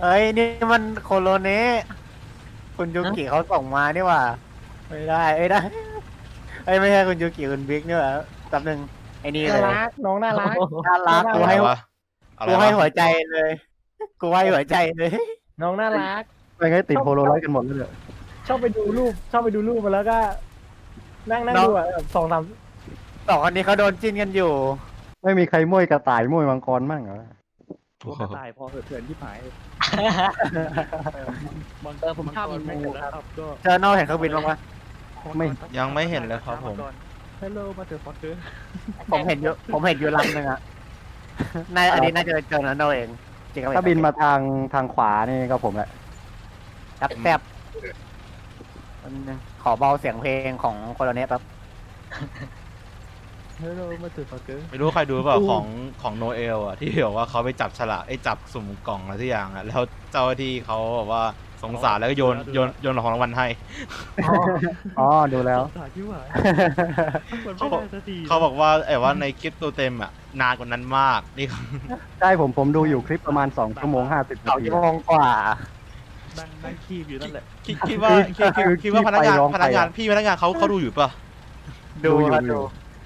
เอ้ยนี่มันโคโลเนะคุณยูกิเขาส่งมานี่หว่าไม่ได้เอ้ยได้เอ้ยไม่ใช่คุณยูกิคุณบิ๊กนี่หว่าแป๊บนึงไอ้นี่เลน่ายรักน้องน่ารัก น่ารักกูอะไรให้วะอะไรกูให้หัวะวใจเลยกูให้หัวใจเลยน้องน่ารัก ไปไงติดโพโลไลท์กันหมดเลยเนี่ยชอบไปดูรูป ชอบไปดูรูปมาแล้วก็ นั่งนั่งน้องดูอะแบบสองสามสองคนนี้เขาโดนจิ้นกันอยู่ ไม่มีใครม้วยกระต่ายม้วยมังกรมั่งเหรอ โอ้โหตายพอเถื่อนที่หายเออผมชอบอินโฟครับก็เจอโน่เห็นเครื่องบินบ้างปะ ไม่ ยังไม่เห็นเลยครับผม ฮัลโหลมาเถอะฟอสเตอร์ผมเห็นอยู่ผมเห็นอยู่ลำหนึ่งอะน่าอันนี้น่าจะเจอโน่เองจริงๆก็ไม่ถ้าบินมาทางทางขวานี่ก็ผมแหละแซ่บแซ่บมันงขอเบาเสียงเพลงของโคโลเนะแป๊บ ฮัลโหลมาเถอะฟอสเตอร์ไม่รู้ใครดูเปล่าของของโนเอลอะที่บอกว่าเขาไปจับฉลากไอ้จับสุ่มกล่องอะไรทุกอย่างอะแล้วเจ้าหน้าที่เขาแบบว่าสงสารแล้วก็โยนโยนโยนของรางวัลให้ อ๋อ ดูแล้ว สาที่หายมันไม่เขาได้สักทีเขาบอกว่าไอ้ว่าในคลิปตัวเต็มอะนานกว่านั้นมากนี่ใช่ผมผมดูอยู่คลิปประมาณ2ชั่วโมง50สนาองทีชั่วโมงกว่า นั่งนั่งคีบอยู่นั่นแหละ คิดคิดว่าคิดคิดคิดว่าพนักงานพนักงานพี่พนักงานเขาเขาดูอยู่ป่ะดูดูอยู่ครับดู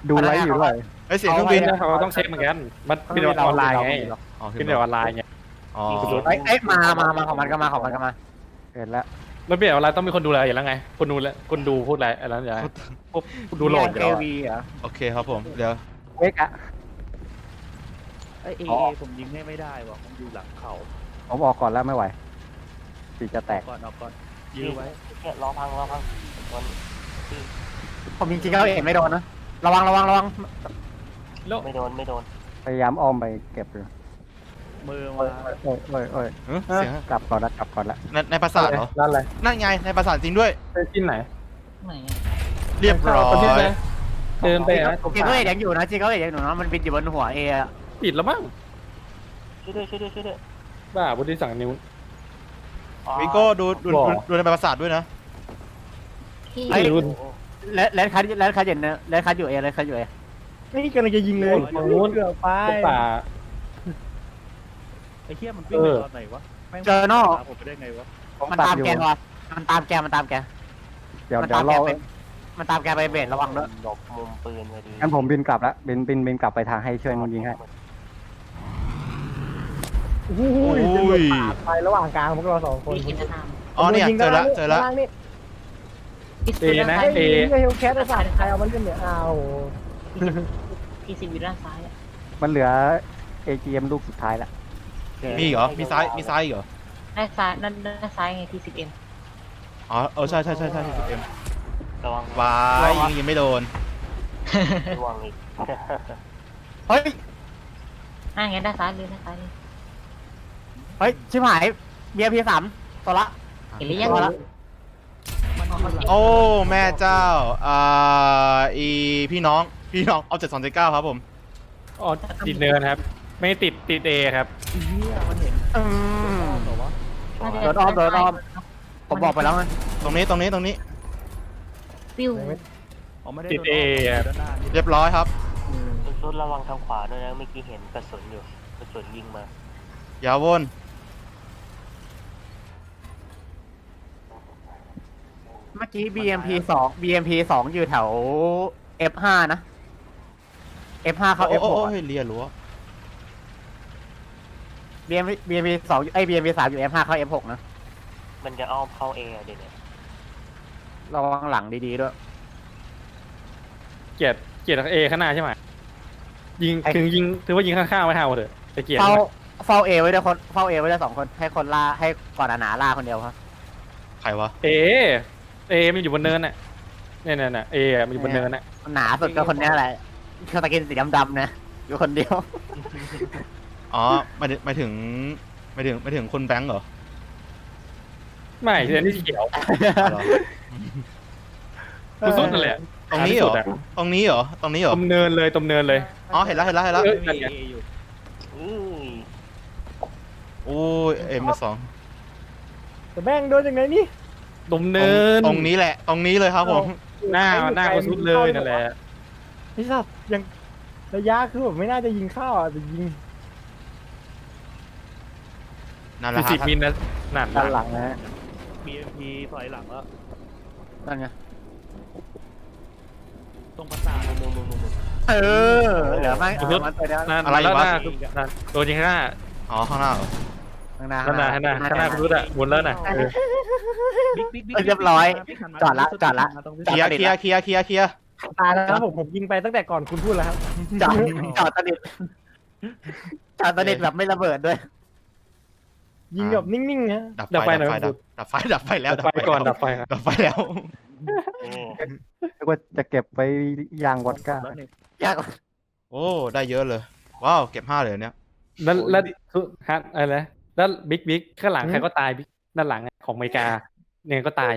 ดูดูไลฟ์อยู่ด้วยไอ้ยเสียงเครื่องบินเอาไว้เขาต้องเช็คเหมือนกัน มันเขาเป็นมีอเราอนไลน์เราไงมีเราอ๋อเป็นออนไลน์ไงอ๋อเอ้ยเอ้ยมามามาของมันก็มาของมันก็มาเห็นแล้วมันเป็นออนไลน์ต้องมีคนดูแลอยู่แล้วไง คนดูแลคนดูพูดอะไรอะไรอย่างเงี้ยพวกดูโหลดอยู่เอแล้วอะวีเหรอโอเคครับผมเดี๋ยวเอ็กอะไอเออ๋อผมยิงให้ไม่ได้ว่ะผมอยู่หลังเขาผมออกก่อนแล้วไม่ไหวปีจะแตกก่อนเอาก่อนยื้อไว้รอพังรอพังผมจริงๆก็เห็นไม่โดนนะ ระวังระวังระวังไม่โดนไม่โดนพยายามอ้อมไปเก็บอยู่มือโอ้มายโอ้ยโอ้ยโอ้ยเอ้ยเสียงกลับก่อนละกลับก่อนละในในปราสาทเหรอ นั่นอะไรนั่นไงในปราสาทจริงด้วย ไปที่ไหนเรียบร้อประเทศไหนยเดินไปนะจริงก็เห็นยังอยู่นะจริงก็เห็นยังอยู่นะมันบินอยู่บนหัวเออะปิดแล้วมั้งช่วยด้วยช่วยด้วยช่วยด้วยบ้าบุรีสั่งนิ้วอ๋อวิโก้ดูดูบอกดูดูในปราสาทด้วยนะไอ้รุ่น และและคัดและคัดเห็นนะและคัดอยู่เอและคัดอยู่เอนี่กำลังจะยิงเลยฝั่งนู้น เกือบไปพวกป่า ไอ้เหี้ยมันวิ่งไปตอนไหนวะแม่งเจอโน่ผมไปได้ไงวะผมมันตัดตามอยู่แกว่ะมันตามแกมันตามแกเดี๋ยวมันเดี๋ยตาวมแกเราไปมันตามแกไปเบสระวังด้วยหลบมุมปืนพอดีงั้นผมบินกลับละบินบินบินกลับไปทางให้ช่วยมันยิงให้โอ้โหโอ้ยไประหว่างกลางพวกเราสองคนอ๋อเนี่ยเจอละเจอละ ข้างางนี่ เอนะ ไอ้เอ เฮลแคทไอ้สัตว์ใครเอามันเล่นเนี่ยอ้าวที่สิบอยู่ด้านซ้ายอะมันเหลือ AGM ลูกสุดท้ายละมีเหรอ มีซ้าย มีซ้ายอีกเหรอ ด้านซ้ายด้านด้านซ้ายไงที่สิบเอ็มอ๋อ เออ ใช่ใช่ใช่ใช่สิบเอ็มระวังวายยิงยิงไม่โดน ระวังอีกเฮ้ย อ่างั้นด้านซ้ายเลยด้านซ้ายเลยเฮ้ย ชิบหาย เบียร์พีสามตัวละเห็นหรือยังตัวละ โอ้แม่เจ้าอ่าอีพี่น้องพี่น้องเอาเจ็ดสองเจ็ดเก้าครับผมอ๋อติดเนินครับ ไม่ติดติดเอครับเหี้ยมันเห็นอืมเหรอวะโดนอ้อมโดนอ้อมผมบอกไปแล้วไงตรงนี้ตรงนี้ตรงนี้ปิ้วอ๋อไม่ได้ติดโนเอครับด้านหน้านี่เรียบร้อยครับชุดระวังทางขวาด้วยนะเมื่อกี้เห็นกระสุนอยู่กระสุนยิงมาอย่าวน เมื่อกี้ BMP สอง BMP สองอยู่แถว F5 นะ F5 เข้าโอ้โอ้ F6 โอ้อะ เฮ้ยเลียรั้ว BMP BMP สองไอ้ BMP สามอยู่ F5 เข้า F6 นะมันจะอ้อมเข้าเอเดี๋ยวนี้ระวังหลังดีๆด้วย เกียรติเกียรติเอข้างหน้าใช่ไหมยิงไอ้ ถึงยิงถือว่ายิงข้างๆไม่เท่าเถอะแต่เกียรติเฝ้าเฝ้าเอไว้ด้วยคนเฝ้าเอไว้ด้วยสองคนให้คนล่าให้ก่อนหนาๆล่าคนเดียวครับ ใครวะ เอ เอมันอยู่บนเนินน่ะเนี่ยเนี่ยเนี่ยเอมันอยู่บนเนินน่ะหนาสุดก็คนเนี้ยแหละสกินสีดำๆนะอยู่คนเดียว อ๋อหมายถึงหมายถึงหมายถึงหมายถึงคนแบงค์เหรอไม่เนินที่เขียวอ๋อเหรอ กูสุดนั่นแหละตรงนี้เหรอสุดะตรงนี้เหรอ ตรงนี้เหรตอ มเนินเลยตมเนินเลย อ๋อ เห็นแล้ว เห็นแล้ว เห็นแล้ว เออไม่มีเออยู่อุ้ยโอ้ยเอ็มสองแต่แม่งโดนยังไงนี่ ตมเนินตรงนี้แหละ ตรงนี้เลยครับผม หน้าหน้ากูสุดเลยนั่นแหละไอ้สัตว์ยังระยะคือแบบไม่น่าจะยิงเข้าอะแต่ยิงนั่นแหละสี่ฮะสิบมิลนะนั่นด้านหลังนะฮะ BMP ถอยหลังแล้วนั่นไงตรงประสาทมุมมุมมุมมุมเออเหลือไม่เอามันไปแล้วนั่นอะไรแล้ววะหน้านั่นโดนยิงข้างหน้าอ๋อข้างหน้าเหรอ ข้างหน้าข้างหน้าข้างหน้าข้างหน้าคุณรู้อะหมุนแล้วน่ะเออบิ๊กบิ๊กบิ๊กเรียบร้อย จอดละจอดละเคลียร์เคลียร์เคลียร์เคลียร์เคลียร์ตายแล้วครับผมผมยิงไปตั้งแต่ก่อนคุณพูดแล้วครับจอดจอดสนิทจอดสนิทแบบไม่ระเบิดด้วย ยิงแบบนิ่งๆฮะดับดับไฟไฟดับหน่ไฟอยดับดับไฟดับไฟแล้วดับไฟก่อนดับไฟครับดับไฟแล้วนี่นึกว่าจะเก็บไว้ยางวอดก้าแล้วนี่ยากโอ้ได้เยอะเลย ว้าวเก็บห้าเลยเนี่ยแล้วแล้วฮะอะไรนะ แล้วบิ๊กบิ๊กข้างหลังใครก็ตายบิ๊กด้านหลังของอเมริกาเนี่ยก็ตาย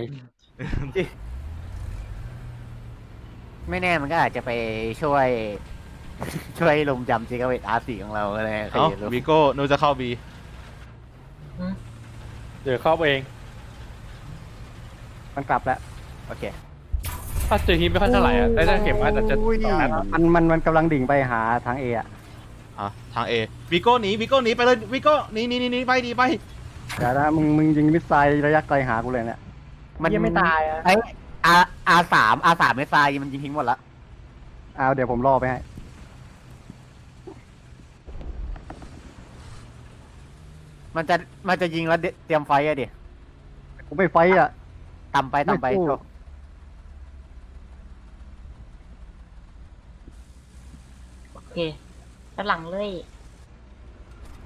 ไม่แน่มันก็อาจจะไปช่วย ช่วยลุมจำจิกาเวตอาร์สีของเราอะไรใครเอ้าจะรู้วีโก้หนูจะเข้าบีเดี๋ยวเข้าไปเองมันกลับแล้วโอเคถ้าเจอฮิมไม่ค่อยเท่าไหร่อะแต่ถ้าเข็มอาจจะจะอุ้ยมันมันมันกำลังดิ่งไปหาทางเออะ อะทางเอวีโก้หนีวีโก้หนีไปเลยวีโก้หนีหนีหนีหนีไปหนีไปเดี๋ยวนะมึงมึงยิงมิสไซล์ระยะไกลหากูเลยเนี่ยยังไม่ตายอะไออาอาสามอาสามไม่ตายมันยิงทิ้งหมดละเอาเดี๋ยวผมรอไปให้ มันจะมันจะยิงแล้วเดเตรียมไฟอะดิกูไม่ไฟต์อะ ต่ำไปต่ำไปไม่สู้โชโอเคด้า นหลังเลย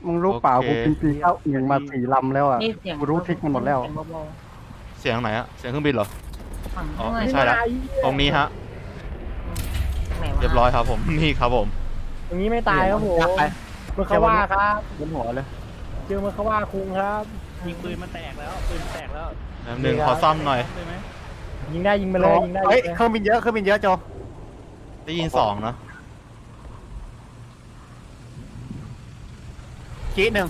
มึงรู้เปล่ากูกินปีเข้าเอียงมาสี่ลำแล้วอะนี่เสียงกูรู้ทริคมันหมดแล้ว เสียงเบาเสียงไหนอะเสียงเครื่องบินเหรอ ๆฝั่งอ๋อนู้นไม่ใช่ละ ตรงนี้ฮะ ไหนวะเรียบร้อยครับผม นี่ครับผม ตรงนี้ไม่ตายครับผมยักไป เมื่อเขาว่าครับบนหัวเลยเจอเมื่อเขาว่าคุงครับ ยิงปืนมันแตกแล้วปืนมันแตกแล้วแป๊บหนึ่งขอซ่อมหน่อยได้ไหมยิงได้ยิงไปเลยยิงได้เฮ้ยยิงเครื่องบินเยอะเครื่องบินเยอะโจได้ยินสองนะ ขีหนึ่ง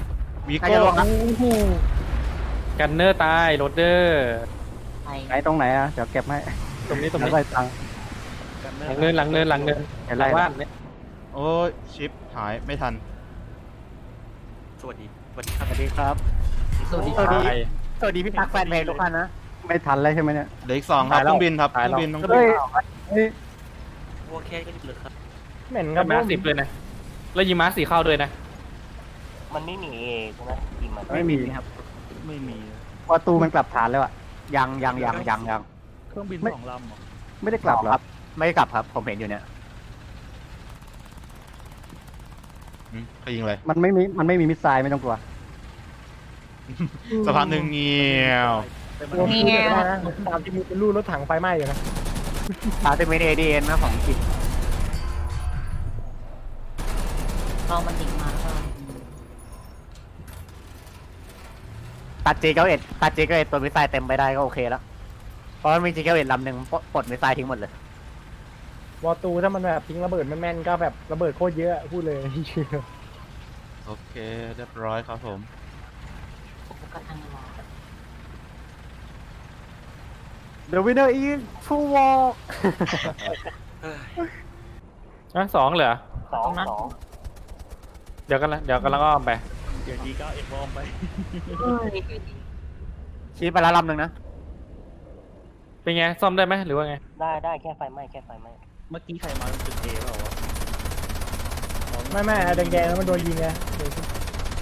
วีใครโก้จะลงครับ กันเนอร์ตายโรเดอร์ไปไหนตรงไหนอะ เดี๋ยวเก็บให้ตรงนี้ตรงแล้วนี้ได้ตังค์กันหลังเนินหลังเนินหลังเนินเห็นหไรลังบ้านเนี่ยโอ้ยชิปหายไม่ทัน สวัสดีสวัสดีสวัสดีครับ สวัสดีสวัสดีตายสวัสดีพี่ตักแฟนเพลงทุกท่านนะ ไม่ทันแล้วใช่ไหมเนี่ยเหลืออีกสองครับตายเคแล้วรื่องบินครับเคตายรื่อแล้วงบินต้องเฮ้ยเฮ้ยโอเคก็ดีเลยครับเหม็นคกัรันบมาสิบเลยนะ แล้วยิงมาสี่เข้าด้วยนะ มันไม่มีเอใช่ไหมทีมมันไม่มีครับไม่มี ประตูมันกลับฐานแล้วอะยังยังยังยังยังเครื่องบินไม่สองลำเหรอไม่ได้กลับเหรอครับ ไม่กลับครับ ผมเห็นอยู่เนี่ยอืมเขายิงเลยมันไม่มีมันไม่มีมิสไซล์ไม่ต้องกลัวสภาพกหนึ่งเงียวแต่มันโอ้โหเดี๋ยวนะตามที่มีเป็นรูรถถังไฟไหม้อยู่นะตาเตมินเอดีเอ็นนะของอังกิจลองมันดิ่งมาแล้วก็ ตัดเจเกเอ็ดตัดเจเกเอ็ดตัวมิสไซล์เต็มไปได้ก็โอเคแล้ว เพราะมันมีเจเกเอ็ดลำหนึ่งปลดปลดมิสไซล์ทิ้งหมดเลย วอตูถ้ามันแบบทิ้งระเบิดแม่นๆก็แบบระเบิดโคตรเยอะพูดเลย โอเค เรียบร้อยครับผมผมก็ทางรอเดอะวินเนอร์อีทูวอลอะสองเหรอ สองสองเดี๋ยวกันละเดี๋ยวกันแล้วก็อ้อมไป เดี๋ยวดีก็เอ็กบอมไปชี้ไปแล้วลำหนึ่งนะ เป็นไง ซ่อมได้ไหมหรือว่าไง ได้ได้แค่ไฟไหม้แค่ไฟไหม้เมื่อกี้ใครมาเป็นจุดเอเปล่าวะอ๋อไม่ไม่แดงๆแล้วมันโดนยิงไงเดี๋ยว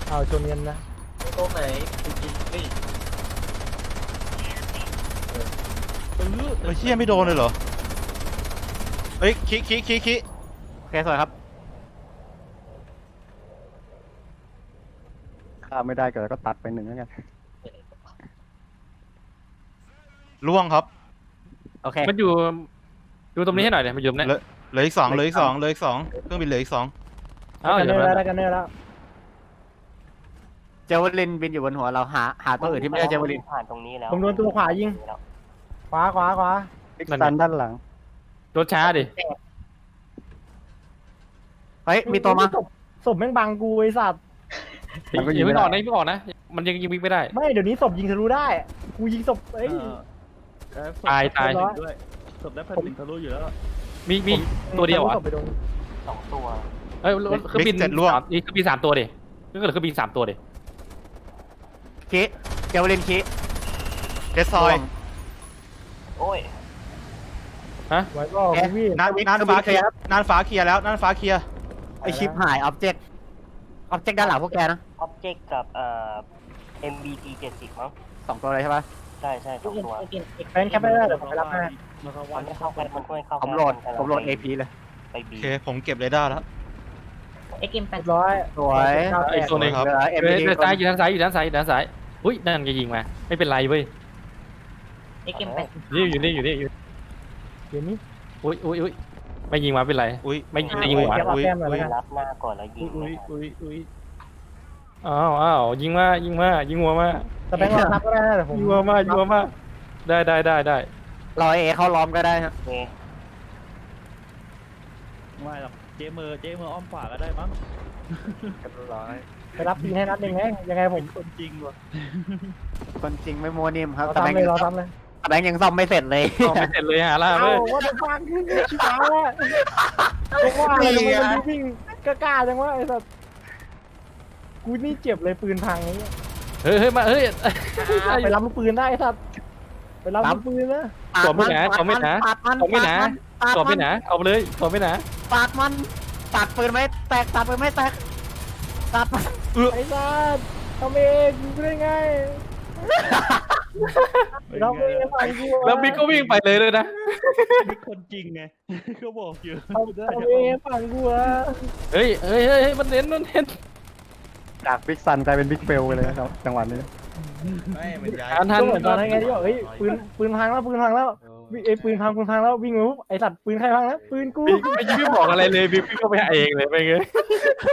เอาชนกันนะตรงไหนจริงๆเฮ้ยเออเฮ้ยเชี่ยไม่โดนเลยเหรอ เฮ้ยคิคิคิคิโอเคสวยครับ ข้ามไม่ได้ก็แล้วก็ตัดไปหนึ่งแล้วกันล่วงครับโอเค มันอยู่ ดูตรงนี้ให้หน่อยเดี๋ยวมันอยู่ตรงนี้เหลือเหลืออีกสองเหลืออีกสองเหลืออีกสองเครื่องบินเหลืออีกสองเอ้ากันเดี๋เนยวอร์มันแล้วกันเนอร์แล้ว เจวลินบินอยู่บนหัวเราหาหาตัวอื่นที่ไม่ใช่เจวลินผ่านตรงนี้แล้วผมโดนตัวขวายิง ขวาขวาขวาพิกซันด้านหลัง รถช้าดิ เฮ้ยมีตัวมาศพศพแม่งบังกูไอ้สัตว์ มันก็ยิยังงไม่ไม่ได้ออกนะยังไม่ออกนะ มันยังยิงวิ่งไม่ได้ ไม่เดี๋ยวนี้ศพยิงทะลุได้ กูยิงศพเอ้ยเออตายตายศพด้วยศพได้พันหนึ่งทะลุอยู่แล้วมีมีตัวเดียวเหรอศพไปโดนสองตัว เอ้ยรถเครื่องบินสามนี่เครื่องบินสามตัวดิก็เหลือเครื่องบินสามตัวดิคิเจวลินคิเดซอยโอ้ยไว้ก็พี่น่านน่านฟ้าเคลียร์น่านฟ้าเคลียร์แล้วน่านฟ้าเคลียร์ไอชิปหายออบเจกต์ ออบเจกต์ด้านหลังพวกแกนะอ็อบเจกต์กับเอ่อ MBT 70มั้งสองตัวเลยใช่ปะ ใช่ใช่สองตัวแฟนแคปไม่ได้เดี๋ยวผมไปรับให้มันเขามัว่านไม่เข้ากันมันไม่เข้าผมโหลดผมโหลด AP เลย ไปโอบีเคผมเก็บเรดาร์แล้ว เอ็กเอ็มแปเรีดยบร้อยสวยอีกตัวหนึ่งครับเหลือเอ้ MPD ยด้านซ้ายอยู่ด้านซ้ายอยู่ด้านซ้ายอยู่ด้านซ้ายอุ้ยนั่นก็ยิงมาไม่เป็นไรเว้ยเอ็กเอ็มแปดนี่อยู่นี่อยู่นี่อยู่เดี๋ยวนี้อุ้ยอุ้ยอุ้ย ไม่ยิงมาเป็นไร อุ้ยไม่ยิงไม่ยิงหัวเก็บเอาแต้มเลยแล้วกันรับหน้าก่อนแล้วยิงอุ้ยอุ้ยอุ้ยอ้าวอ้าวยิงมายิงมายิงหัวมาแต่แบงค์เราทับก็ได้นะเดี๋ยวผมยิงหัวมายิงหัวมาได้ได้ได้ได้รอเอเขาล้อมก็ได้ฮะโอเคไม่หรอกเจเมอร์เจเมอร์อ้อมขวาก็ได้มั้งไปรับปีให้นัดหนึ่งไงยังไงผมคนจริงว่ะคนจริงไม่มัวนิ่มครับเราแต่แบงทำค์เลยยังเราซ่อมทำเลย แต่แบงค์ยังซ่อมไม่เสร็จเลยเอาไม่เสร็จเลยหาล่าเอ้าเว้ยว่าจะฟังชิบหายแล้วก็ว่าเลยมันดูวิ่งกล้าๆจังวะไอ้สัสกูนี่เจ็บเลยปืนพังไอ้เนี่ยเฮ้ยเฮ้ยมาเฮ้ย ไปรับลูกปืนได้ไอ้สัสไปรับลูกปืนนะตัวไม่หนาตัวไม่หนา ปาดมันตัวไม่หนาปาดตัวมัไม่นหนาเอาไปเลยตัวไม่หนาปาดมันตัดปืนไม่แตกตัดปืนไม่แตกตัดมันไอ้สัสทำเองกูได้ไง ทำเองฝั่งกูแล้วบิ๊กก็วิ่งไปเลยเลยนะนี่คนจริงไงก็บอกอยู่ทำเองฝั่งกูอะเฮ้ยเฮ้ยเฮ้ยเฮ้ยมันเน้นมันเน้นจากบิ๊กซันกลายเป็นบิ๊กเฟลไปเลยนะครับจังหวะนี้ ไม่มันย้าย ทันทัน ก็เหมือนตอนนั้นไงที่บอกเฮ้ยปืนปืนพังแล้วปืนพังแล้ว วิ่งไอ้ปืนพังปืนพังแล้ววิ่งมาปุ๊บไอ้สัตว์ปืนใครพังแล้วปืนกูบิ๊กไม่ไม่บอกอะไรเลยบิ๊กก็ไปหาเองเลยไปเลย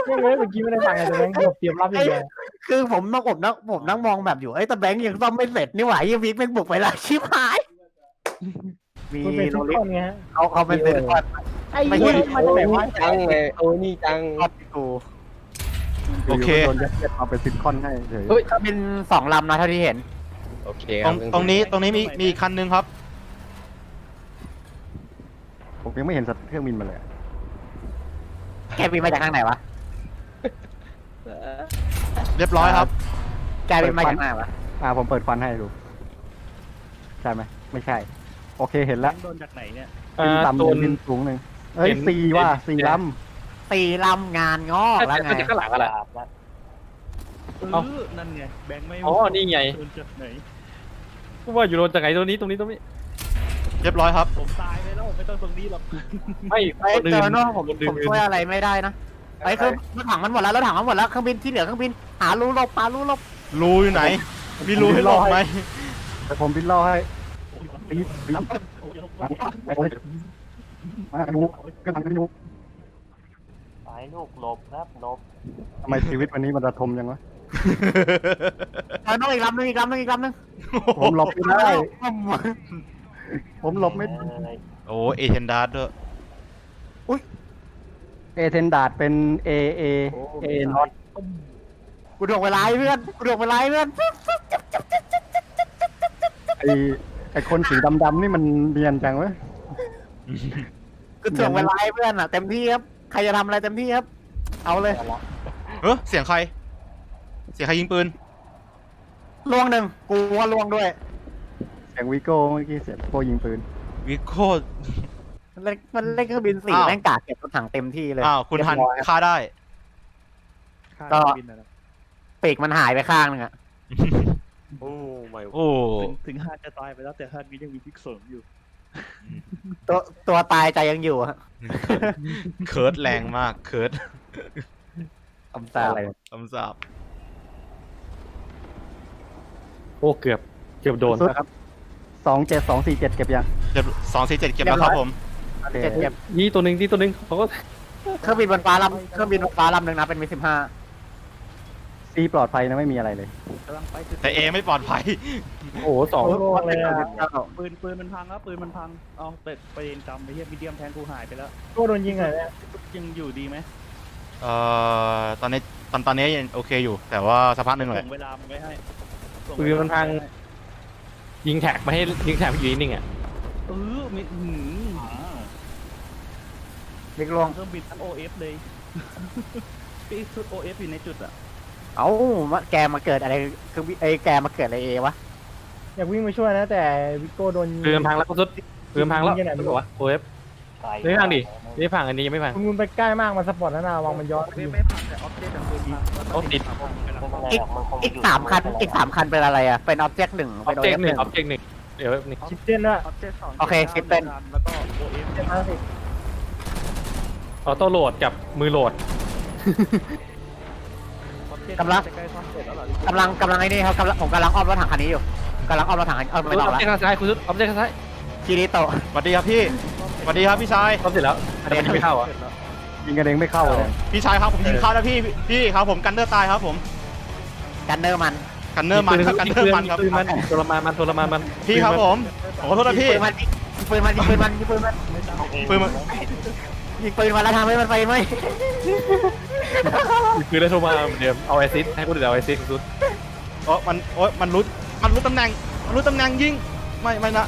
ยังเลยเมื่อกี้ไม่ได้ฟังไงแต่แม่งเกือบเตรียมรับอย่างเดียวคือผมนั่งผมนั่งผมนั่งมองแบบอยู่ไอ้ยแต่แบงค์ยังซ่อมไม่เสร็จนี่หว่ายี่วิกแม่งบุกไปและชิบหาย มีมันเป็นโรทุกลิคนไงฮะเขาเขาเป็นเซนคอน ไอ้เหี้ยมันจะแบบว่าจังเลยโอ้นี่จังคอนกูโอเค โดนยัดเยียดมาเป็นซิลิคอนให้เฉย เฮ้ย ก็เป็นสองลำนะเท่าที่เห็น โอเคตรงตรงนี้ตรงนี้มีมีอีกคันนึงครับ ผมยังไม่เห็นสัตว์เครื่องบินมาเลยแกบินมาจากทางไหนวะ เรียบร้อยครับ แกบินมาจากไหนวะ อ่าผมเปิดฟันให้ดู ใช่ไหมไม่ใช่ โอเคเห็นแล้วโดนจากไหนเนี่ยอ่าบินต่ำหตันึ่วงบินสูงหนึ่งเอ้ยเห็นสี่ว่าเห็น สี่ลตีลำงานงอกแล้วไงน่าจะข้างหลังอะไรดาบแล้วเอเอ้าอนั่นไง แบงค์ไม่อ๋อนี่ไง โดนจากไหน กูว่าอยู่โดนจากไหนตัวนี้ตรงนี้ตรงนี้ เรียบร้อยครับ ผมตายไปแล้วไม่ต้องตรงนี้หรอกไม่ไอ้ยคนอื่เจนอเนาะผมคนอื่ผมนช่วยอะไรไม่ได้นะไอ้คือรถถังมันหมดแล้วรถถังมันหมดแล้วเครื่องบินที่เหลือเครื่องบินหารูหลบหารูหลบรูอยู่ไหน มีรูให้หลบไหมำแต่ผมบินล่อให้ปี๊ดปี๊ดโอ้ยมาดูก็ทำกันดูไปลูกหลบครับหลบทำไมชีวิตวันนี้มันระทมจังวะเจอโน่อีกลำหนึงอีกลำหนึงอีกลำหนึงผมหลบไม่ได้อืม ผมหลบไม่เอ้ยโอ้เอเทนดาร์ดด้วยเอเทนดาดเป็นเอเอเอน็อตกูถ่วงเวลาให้เพื่อนกูถ่วงเวลาให้เพื่อนไอไอคนสีดำๆนี่มันเนียนจังเว้ยกูถ่วงเวลาให้เพื่อนอะเต็มที่ครับใครจะทำอะไรเต็มที่ครับ เอาเลยเอาละเฮ้ยเสียงใคร เสียงใครยิงปืน ลวงหนึ่งกูว่าลวงด้วย เสียงวิโก้เมื่อกี้เสียงโก้ยิงปืน วิโคตรมันเล่นมันเล่นเครื่องบินสี่อ้าว แม่งกาดเก็บรถถังเต็มที่เลยอ้าวคุณหันเรียบร้อยครับ ฆ่าได้ข้างก็ บินนะนะปีกมันหายไปข้างหนึงอะโอ้ ถึงถึงฮานจะตายไปแล้วแต่ฮานนี้ยังมีพิกเสริมอยู่ ตัวตัวตายใจยังอยู่อะเคิร์ดแรงมาก เคิร์ดคำสาปอะไร คำสาปโอ้เกือบ เกือบโดนสุด ครับ สองเจ็ดสองสี่เจ็ดเก็บยังเรียบสองสี่เจ็ดเก็บแล้วครับผม โอเคเจ็บเจ็บนี่ตัวหนึ่งนี่ตัวหนึ่งเขาก็เครื่องบินบนฟ้าลำเครื่องบินบนฟ้าลำหนึ่งนะเป็นมีสิบห้าซีปลอดภัยนะไม่มีอะไรเลยกำลังไปจุดแต่เอไม่ปลอดภัย โอ้โหสองโลกเลยอะปืนปืนมันพังครับปืนมันพัง เอาแต่ประเด็นจำไปเฮียมีเดียมแทนกูหายไปแล้วโก้โดนยิงเลยเนี่ยยังอยู่ดีไหมเอ่อตอนนี้ตอนตอนนี้ยังโอเคอยู่ แต่ว่าสักพักหนึ่งแหละส่งเวลามันไว้ให้ส่งปืนมันพัง ยิงแท็กมาให้ยิงแท็กอยู่นิ่งๆอะเออมีหืมบิ๊กลวงเครื่องบินทั้ง OF เลยปีชุด OF อยู่ในจุดอะเอ้ามาแกมาเกิดอะไรคือไอ้แกมาเกิดอะไรเอวะ อยากวิ่งไปช่วยนะ แต่วิโก้โดนยิงปืนมันพังแล้วคุณสุดปืนมันพังแล้วรู้ป่าวะโอ้ยไกล ไม่พังดิไม่พังอันนี้ยังไม่พังคุณมึงไปใกล้มากมันสปอร์ตแล้วนะวางมันย้อนไม่ไม่พังแต่ออฟเจกต์ปืนพังแล้วก็โอ้ติดไม่เป็นไรหรอกมันคงอีกยู่สามคันอีกสามคันเป็นอะไรอะเป็นออบเจกต์หนึ่งออเป็นบโอเจกเอต์ฟหหนึ่นึ่งงออบเจกต์หนึ่งเดี๋ยวนี่คิดเต้นด้วยออฟเจกต์สองโอเคคลิปเป็นแล้วก็โอเอฟเต้นมาสิออโต้โหลดกับมือโหลดกำลังใกล้ซ่อมเสร็จแล้วเหรอ กำลังกำลังไอ้นี่ครับกำลังผมกำลังอ้อมรถถังคันนี้อยู่กำลังอ้อมรถถังคันเอออไม่ต้องอบละเจกต์ข้างซ้ายคุณสุดออบเจกต์ข้างซ้ายคิริโตะสวัสดีครับพี่ สวัสดีครับพี่ชายซ่อมเสร็จแล้วแต่มันยังไม่เข้าอะยิงกันเองไม่เข้าเลยพี่ชายครับผมยิงเข้าแล้วพี่พี่ครับผมกันเนอร์ตายครับผมกันเนอร์มันกันเนอร์มันครับกันเนอร์มันครับปืนมันทรมานมันทรมานมันพี่ครับผมผมขอโทษนะพี่ยิงปืนมันยิงปืนมันยิงปืนมันยิงปืนมันปืนมันยิงปืนมันแล้วทำให้มันไฟไหมปืนได้โทรมาเหมือนเดิมเอาไอซิสให้กูเดี๋ยวเอาไอซิสคุณสุดโอ้มันโอ้มันรู้มันรู้ตำแหน่งมันรู้ตำแหน่งยิงไม่ไม่นะ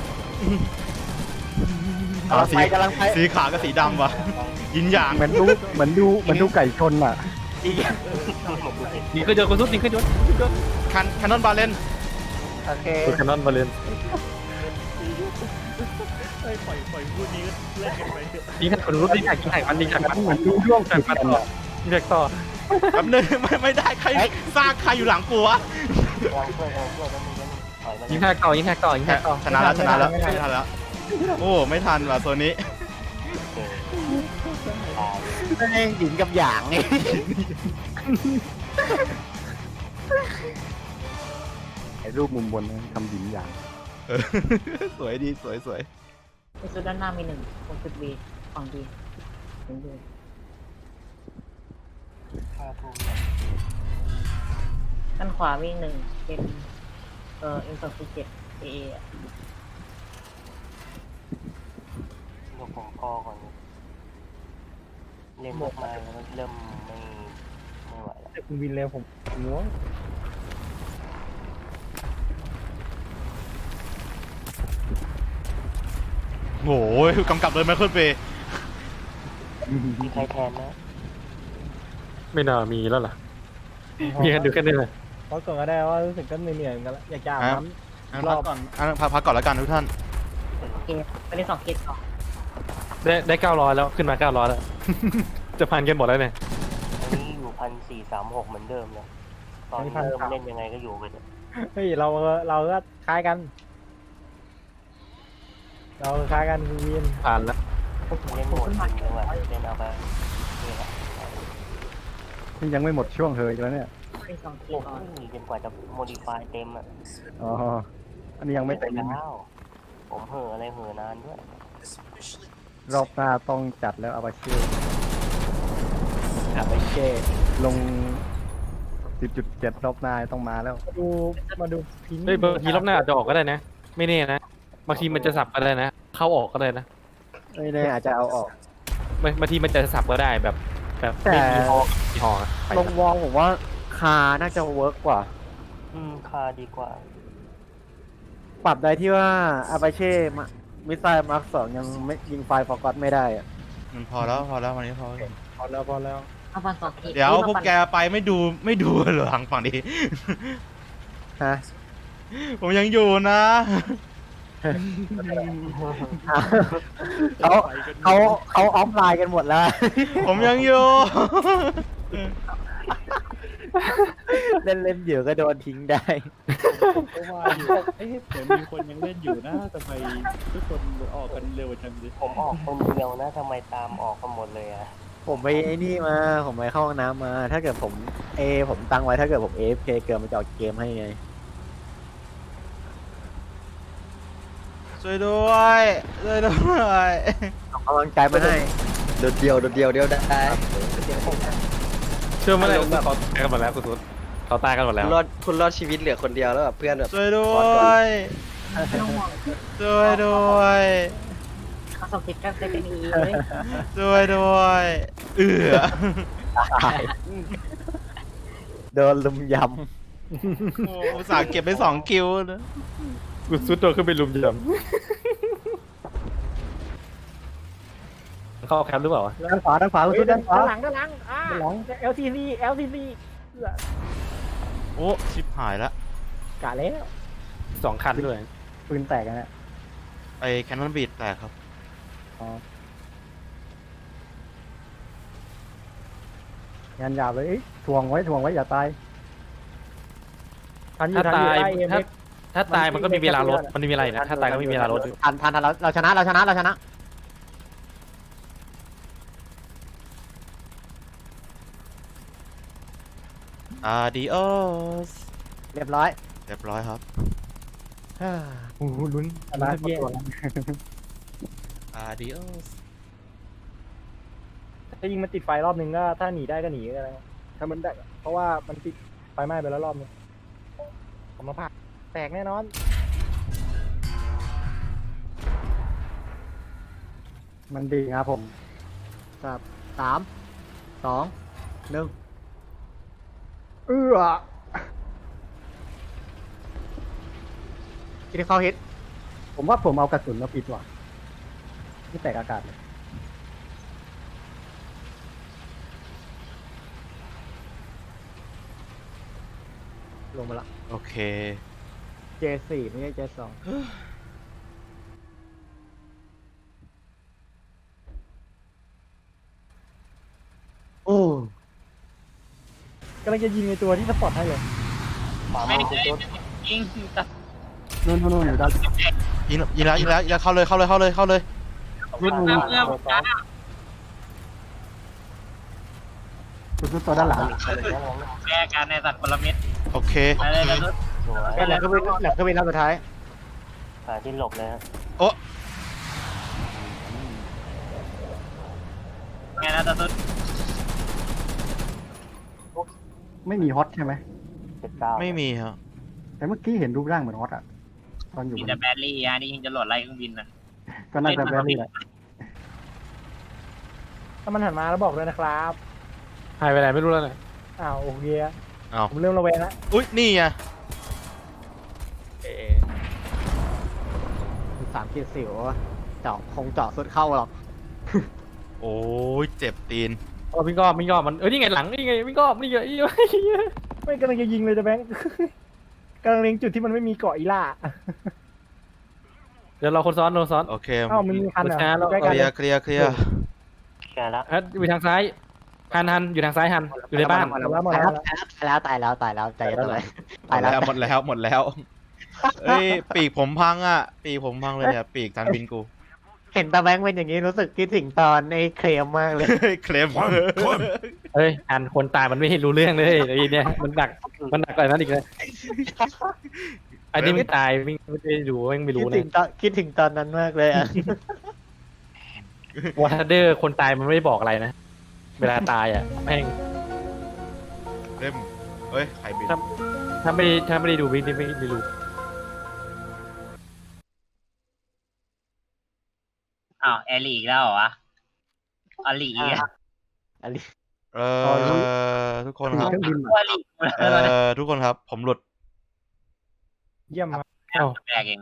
กำลังสีไปกำลังไป สีขาวกับสีดำวะยินหยางเหมือนดูเหมือนดูเหมือนดูไก่ชนอะ อีกยิงขึ้นยนต์คุณสุดยิงขึ้นยนต์คันคันนอนบาเลนโอเคปืนแคนนอนบาเลนเฮ้ยปล่อยปล่อยพูดนี้ก็เล่นกันไปเถอะยิงแท็กคุณสุดยิงแท็กยิงแท็กมันยิงแท็กมันเหมือนดูร่วงแท็ติกดมันกันต่ออะยิงแท็กต่อแป๊บนึงไม่ไม่ได้ใครสร้างใครอยู่หลังกูวะกำลังช่วยกำลังช่วยแล้วมึงก็ถอยมายิงแท็กต่อยิงแท็กต่อยิงแท็กต่อชนะแล้วชนะแล้วไม่ทันแล้ว โอ้ ไม่ทันว่ะตัวนี้ตายแม่งหญิงกับหยางนี่ไอ้รูปมุมบนนั้นทำหญิงอย่างเออสวยดีสวยสวยในสุดด้านหน้ามีหนึ่งตรงจุดบีฝั่งบีถึงบีฆ่าผู้ด้านขวามีหนึ่งเป็นเอ่ออินฟอร์เจ็ดเอ เดี๋ยวผมพอก่อนเล่นมากมาแล้วมันเริ่มไม่ไม่ไหวแล้วแต่คุณวินเลยผมง่วงโอ้ยกำกับโดยไมเคิลเบย์มีใครแทนนะไม่น่ามีแล้วล่ะ มีกันดูแค่นี้เลยเพราะก่อนก็ได้ว่ารู้สึกก็เหนื่อยๆเหมือนกันละอยากจะอาบน้ำ พักก่อนอะพักพักก่อนแล้วกันทุกท่าน เกมไปเล่นสองเกมต่อได้ได้เก้าร้อยแล้วขึ้นมาเก้าร้อยแล้ว จะพันกันหมดแล้วเนี่ย อันนี้อยู่พันสี่สามหกเหมือนเดิมเลยตอนเริ่มเล่นยังไงก็อยู่ไปเถอะเฮ้ยเราเราก็คล้ายกัน เราคล้ายกันคุณวินผ่านแล้วเล่นโหมดจริงเลยว่ะเล่นเอาไปนี่แหละนี่ยังไม่หมดช่วงเฮยแล้วเนี่ยเล่นสองเกโอ้มก่อน ยจนกว่าจะโมดิฟายเต็มอะอ๋อ อันนี้ยังไม่เต็มแล้ว ผมเห่ออะไรเห่อนานด้วยรอบหน้าต้องจัดแล้วอาบาเช่อาไปเช่ลง 10.7 รอบหน้าต้องมาแล้วมาดูมาดูพินเฮ้ยบางทีรอบหน้าอาจจะออกก็ได้นะ ไม่แน่นะบางทีมันจะสับก็ได้นะ เข้าออกก็ได้นะไม่แน่อาจจะเอาออกบางบางทีมันจะสับก็ได้แบบแบบแต่ไม่มีฮอมีฮอไปลงวองผมว่าคาน่าจะเวิร์กกว่า อืมคาดีกว่า ปรับได้ที่ว่าอาปาเช่มิสไซล์มาร์คสองยังไม่ยิงไฟฟอร์กอตไม่ได้อะมันพอแล้วพอแล้ววันนี้พอแล้วพอแล้วพอแล้ว เอาฟันสองเกมเดี๋ยวพวกแกไปไม่ดูไม่ดูเหรอทางฝั่งนี้ ฮะ ผมยังอยู่นะเขาเขาเขาออฟไลน์กันหมดแล้ว ผมยังอยู่ เล่นเล่นอยู่ก็โดนทิ้งได้ เพราะว่าอยู่เอ๊ะเหมือนมีคนยังเล่นอยู่นะทำไมทุกคนออกกันเร็วจังเลยผมออกคนเดียวนะทำไมตามออกกันหมดเลยอะผมไปไอ้นี่มา ผมไปเข้าห้องน้ำมา ถ้าเกิดผมเอ ผมตั้งไว้ถ้าเกิดผมเอฟเคเกิดมันจะออกเกมให้ไง ช่วยด้วยช่วยด้วยเอากำลังใจมาให้โดดเดียวโดดเดียวเดียวได้ เชื่อไหมเลยเขาตายกันหมดแล้วคุณตุ๊ดเขาตายกันหมดแล้ว คุณรอดคุณรอดชีวิตเหลือคนเดียวแล้วแบบเพื่อนแบบช่วยด้วยช่วยด้วยเขาสองเกมแค่ได้เป็นอีเลยช่วยด้วยเอือตายโดนลุมยโอ้อุตส่าห์เก็บไปสองคิวนะคุณซุดโดนขึ้นไปลุมยำ เข้าแคมป์หรือเปล่าวะด้านขวาด้านขวาคุณสุดด้านขวา ด้านหลังด้านหลังอ่า ด้านหลัง LTC LTC โอ้ชิบหายละกะแล้วสองคันด้วยปืนแตกกันเนี่ยไอ้แคนนอนบีดแตกครับ งานหยาบเลยเอ้ยถ่วงไว้ถ่วงไว้อย่าตายทันอยู่ถ้าทันอตายยู่ได้เอ็มถ้าเอ็กถ้าตายมันก็มีเวลารถมันมีเวลาอยู่นะถ้าตายก็มีเวลารถอยู่ทันทันทันเราเราชนะเราชนะเราชนะ อาดิโอสเรียบร้อยเรียบร้อยครับโอ้โหลุ้นชนะลุ้นแย่ตัวละอาดิโอสถ้ายิงมันติดไฟรอบนึงก็ถ้าหนีได้ก็หนีอะไรถ้ามันได้ เพราะว่ามันติดไฟไหม้ไปแล้วรอบนึงผมมาผ่าแตกแน่นอน มันดีครับผมครับสามสองหนึ่ง เอื้อกินข้าวเฮ็ดผมว่าผมเอากระสุนมาปิดว่ะไม่แตกอากาศเลยลงมาละ โอเคเจสี่ไม่ใช่เจสอง กำลังจะยิงในตัวที่สปอร์ตให้เลยไม่ได้ยิงนู่นนู่นนู่นอยู่ด้านยิงยิงแล้วยิงแล้วยิงแล้วเข้าเลยเข้าเลยเข้าเลยเข้าเลยนู่นนู่นสุดๆตัวด้านหลังแก้การในสัตว์พลเม็ดโอเคอะไรกันนุษสวยแหลมก็เป็นแหลมก็เป็นรอบสุดท้าย หาที่หลบเลยฮะโอ้ไงนะตาตุ๊ด ไม่มีฮอตใช่ไหมเจ็ดเก้าไม่มีครับแต่เมื่อกี้เห็นรูปร่างเหมือนฮอตอะตอนอยู่มีบนแต่แบดลี่อะนี่ยิงจะหลดไล่เครื่องบินนะก็น่าจะแบบนี้แหละถ้ามันหันมาแล้วบอกเลยนะครับหายไปไหนไม่รู้แล้วเนี่ยอ้าวโอเคอะอ้าวผมเริ่มระแวงแล้วอุ้ยนี่ไงสามขีดสิวเจาะคงเจาะสุดเข้าหรอก โอ้ยเจ็บตีน โอ้วิ่งก็วิ่งก็มัน เออนี่ไงหลังนี่ไงวิ่งก็นี่ไงนี่ไงไม่กำลังจะยิงเลยจะแบงค์กำลังเล็งจุดที่มันไม่มีเกาะอีล่าเดี๋ยวเราคนซ้อนเราซ้อน โอเคเอ้ามันมีคันเหรอช้าแล้ว ใกล้เคกันลียร์เคลียร์เคลียร์แก้แล้วฮัทอยู่ทางซ้ายฮันฮันอยู่ทางซ้ายฮันอยู่ในบ้านหมดแล้วหมดตายแล้แล้ววตายแล้วตายแล้วตายแล้วใจเย็นหน่อยหมดแล้วหมดแล้วหมดแล้วเอ้ยปีกผมพังอะ ปีกผมพังเลยเนี่ยปีกการบินกู เห็นตาแบงค์เป็นอย่างนี้รู้สึกคิดถึงตอนไอ้เคลมมากเลย เคลมเฮ้ยฮันคนตายมันไม่เห็นรู้เรื่องเลยไอ้เนี่ยมันหนักมันหนักกว่านั้นอีกเลยไอ้นี่ไม่ตายไม่ไม่ได้ดูไม่ไม่คิรู้ดถึนะงตอนคิดถึงตอนนั้นมากเลยอะวอเดอร์คนตายมันไม่ได้บอกอะไรนะ เวลาตายอะแม่งเล่มเฮ้ยใครบินถ้าไม่ได้ถ้าไม่ได้ดูไม่ได้ไม่ไม่รู้ อ้าวแอลลี่อีกแล้วเหรอวะอลลี่อีกอะอันนี้ เออทุกคนครับ เครื่องบินอลลี่เออทุกคนครับ ผมหลุด เยี่ยมมากแปลกเอง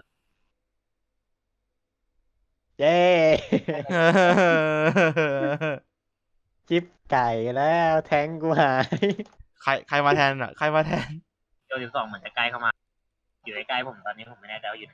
เย้จิบไก่แล้ว แทงกูหาย ใครใครมาแทนอะ ใครมาแทน โยสิบสองเหมือนจะใกล้เข้ามา อยู่ใกล้ๆผมตอนนี้ผมไม่แน่ใจว่าอยู่ไหน